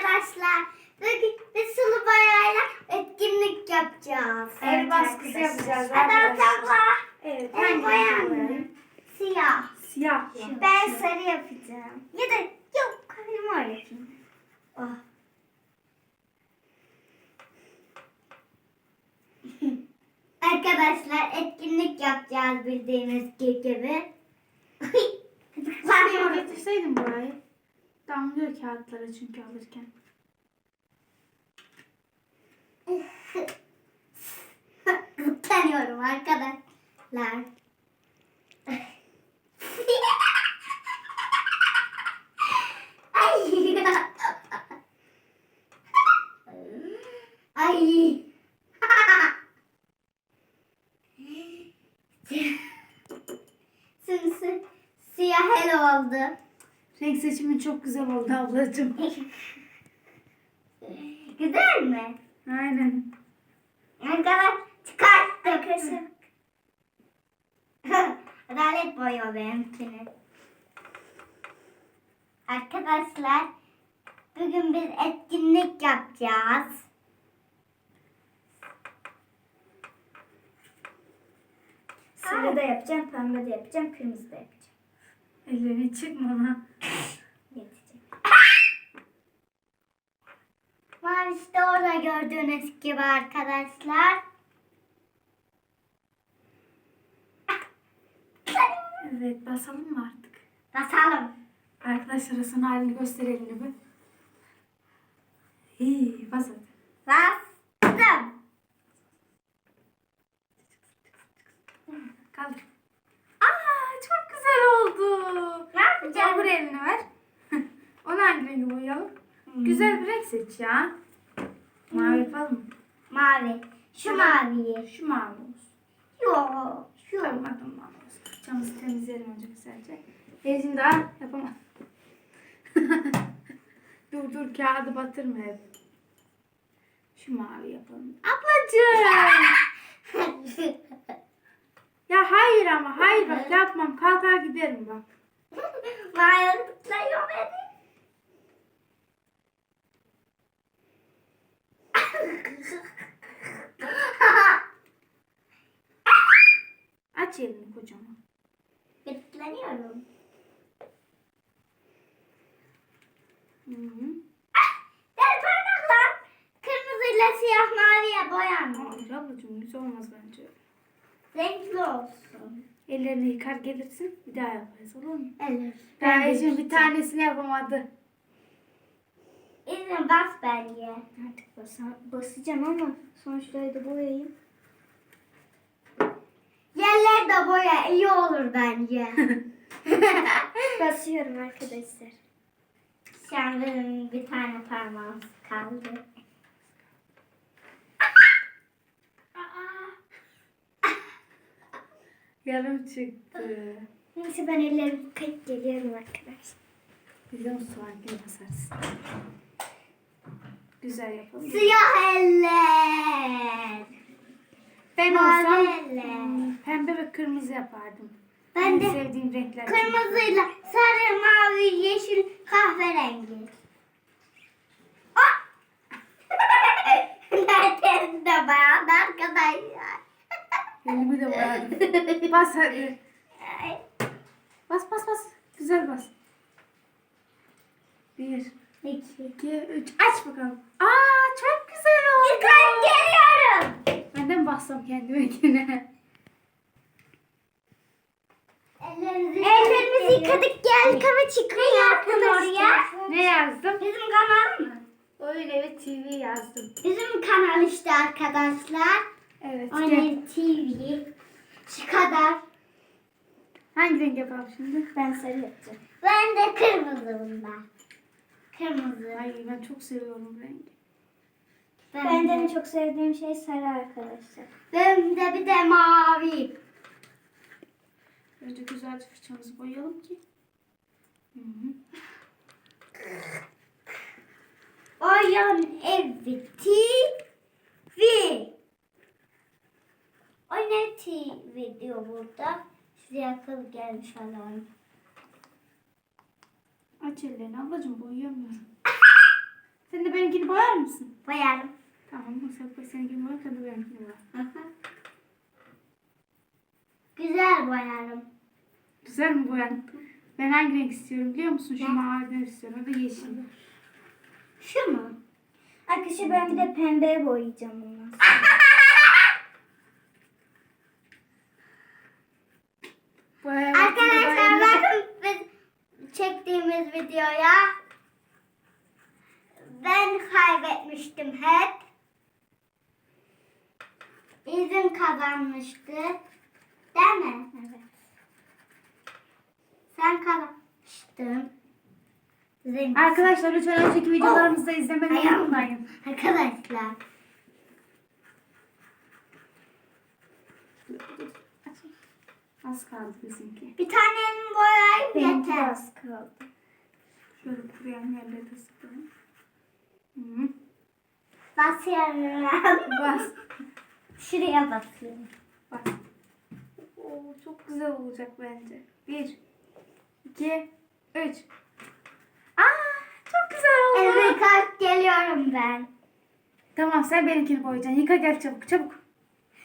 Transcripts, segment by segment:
arkadaşlar. Bugün bir sulu boyayla etkinlik yapacağız. El baskısı yapacağız Hadi arkadaşlar. abla. Evet. Ben hangi boyam. renk? Siyah. Siyah. Ben sarı yapacağım. Ya da yok kalem mor yapayım. Oh. Arkadaşlar etkinlik yapacağız bildiğiniz gibi. Sen getirseydin burayı. Damlıyor kağıtlara çünkü alırken. Gıdıklanıyorum arkadaşlar. Ay. Simsi siyah el oldu. Renk seçimin çok güzel oldu ablacığım. Güzel mi? Aynen. Arkadaş çıkarttık. Adalet boyu benimkini. Arkadaşlar bugün biz etkinlik yapacağız. Sarı da yapacağım, pembe de yapacağım, kırmızı da yapacağım. Ellerini çıkma ona. Orada gördüğünüz gibi arkadaşlar. Evet basalım mı artık? Basalım. Arkadaşlara sana halini gösterelim gibi. İyi bas hadi. Bastım. Kaldır. Aa çok güzel oldu. Ne yapacağım? Yağmur elini ver. Onu hangi rengi boyayalım? Güzel bir renk seç ya. Mavi yapalım mı? Mavi. Şu maviyi. Şu mavi olsun. Yok. Şu. Tamam mavi olsun. Camımızı temizleyelim önce güzelce. Elini daha yapamam. dur dur kağıdı batırma hep. Şu mavi yapalım. Ablacığım. ya hayır ama hayır bak yapmam. Kalkar giderim bak. Mavi tıklayıyor beni. Aç elini kocaman. Tıklanıyorum. Hı -hı. Gel parmaklar. Kırmızıyla siyah maviye boyanmış. Hayır ablacığım güzel olmaz bence. Renkli olsun. Ellerini yıkar gelirsin. Bir daha yaparız olur mu? Evet. Ben Ecim bir tanesini yapamadı. İzin bas bence. Artık basa, basacağım ama sonuçları da boyayayım. De boya iyi olur bence. Basıyorum arkadaşlar. Benim bir tane parmağım kaldı. Yarım çıktı. Neyse ben ellerimi yıkayıp geliyorum arkadaşlar. Bizim sonrakine basarız. Güzel yapalım. Siyah eller. Ben Mavi olsam eller. Pembe ve kırmızı yapardım. Ben En de sevdiğim renkler. kırmızıyla sarı, mavi, yeşil, kahverengi. Ah! Nereden de bayağı arkadaşlar. Elimi de boyadım. bas hadi. Bas bas bas. Güzel bas. Bir, İki. iki, üç. Aç bakalım. Aa çok güzel oldu. Yıkayıp geliyorum. Benden bassam kendime yine. Ellerimizi yıkadık geldik ama çıkmıyor arkadaşlar. Ne yazdım? Bizim kanal mı? Oyun evi TV yazdım. Bizim kanal işte arkadaşlar. Evet. gel. Oyun TV. Şu kadar. Hangi renk yapalım şimdi? Ben sarı yapacağım. Ben de kırmızı bunda. Kırmızı. Ay ben çok seviyorum rengi. Ben Benden en de. çok sevdiğim şey sarı arkadaşlar. Benim de bir de mavi. Önce güzelce fırçamızı boyayalım ki. Hı hı. Oyun evi TV. Oyun TV diyor burada. Size akıl gelmiş falan. Aç ellerini ablacığım boyayamıyorum. Sen Boyarım. Tamam koy seninkini boya tabii benimkini boya. Güzel boyarım. Güzel mi boyan? Ben hangi renk istiyorum biliyor musun? Şu maviden istiyorum. O da yeşil. Şu mu? Arkadaşlar ben bir de pembeye boyayacağım ondan sonra. Boya Arkadaşlar bakın biz çektiğimiz videoya ben kaybetmiştim hep. İzin kazanmıştı. Mi? Evet. Sen kazanmıştın. Zengin. Arkadaşlar lütfen önceki videolarımızı da izlemeyi Hayır. unutmayın. Arkadaşlar. Az kaldı bizimki. Bir tane elimi boyayayım Benimki yeter. az kaldı. Şöyle kuruyan yerleri de sıkalım. Hı. Basıyorum. Bas. Şuraya basıyorum. Bas. Çok güzel olacak bence. Bir, iki, üç. Aa, çok güzel oldu. Elimi kalk geliyorum ben. Tamam sen benimkini boyayacaksın. Yıka gel çabuk çabuk.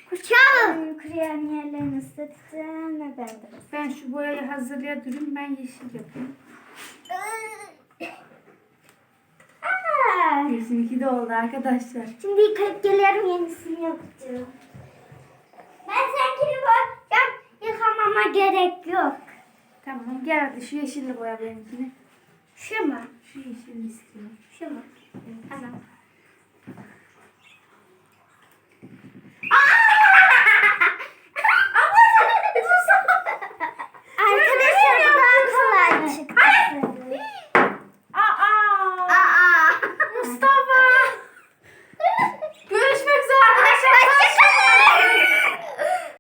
Çabuk. Kuruyan yerlerini ıslatacağım ve ben de. Ben şu boyayı hazırlaya durayım. Ben yeşil yapayım. Aa, Bizimki de oldu arkadaşlar. Şimdi yıkayıp geliyorum yenisini yapacağım. Ama gerek yok. Tamam gel hadi şu yeşilli boya benimkini. Şu mu? Şu yeşilli istiyorum. Şu mu? Evet. Tamam.